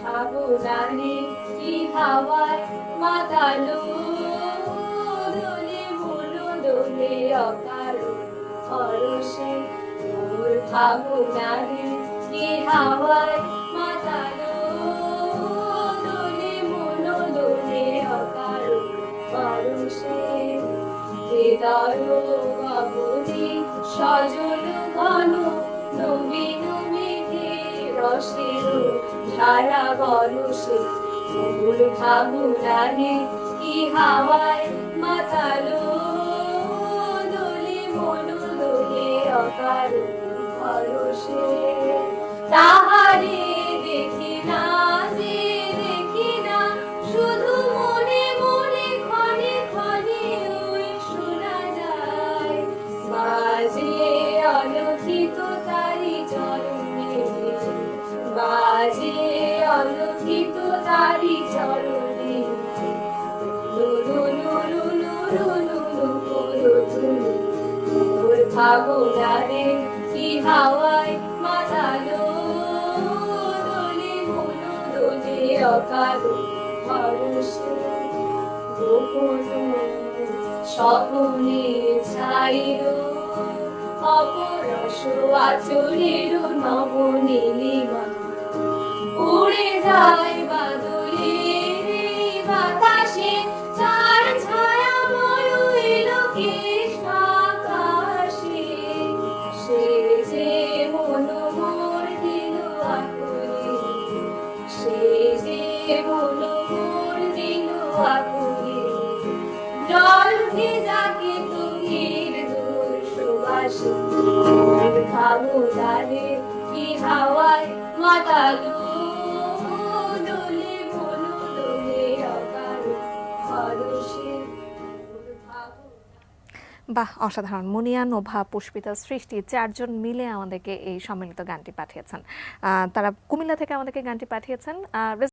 খাব জানি কি হাওয়ায়? মাতালো দোলে মুলো দোলে অকারো পরশে মোর খাব কি হাওয়ায়? মাতালো দোলে মুলো দোলে অকারো পরশে হৃদয় বাবুনি সজল ঘন নবীন রসের ধারা বরসে ফুল ফাগুনানে কি হাওয়ায় মাতালো? দোলে মনু দোলে অকার পরশে তাহারে দেখি না যে, দেখি না, শুধু মনে মনে ক্ষণে ক্ষণে ওই শোনা যায়। বাজে অলক্ষিত বাজে অলক্ষিত তারি চরণে। ভাবনারে কি হাওয়ায় মাতালো। দোলে মনো দোলে অকালো পরশে গোপন স্বপ্নে ছাইল। অপরস আচরের উড়ে জল ভেজাকে তুমির দূর সুবাসে খাব জানে কি হাওয়ায় মাতালো বাহ, অসাধারণ। মুনিয়া, নোভা, পুষ্পিতা, সৃষ্টি, চারজন মিলে আমাদেরকে এই সম্মিলিত গানটি পাঠিয়েছেন। তারা কুমিল্লা থেকে আমাদেরকে গানটি পাঠিয়েছেন।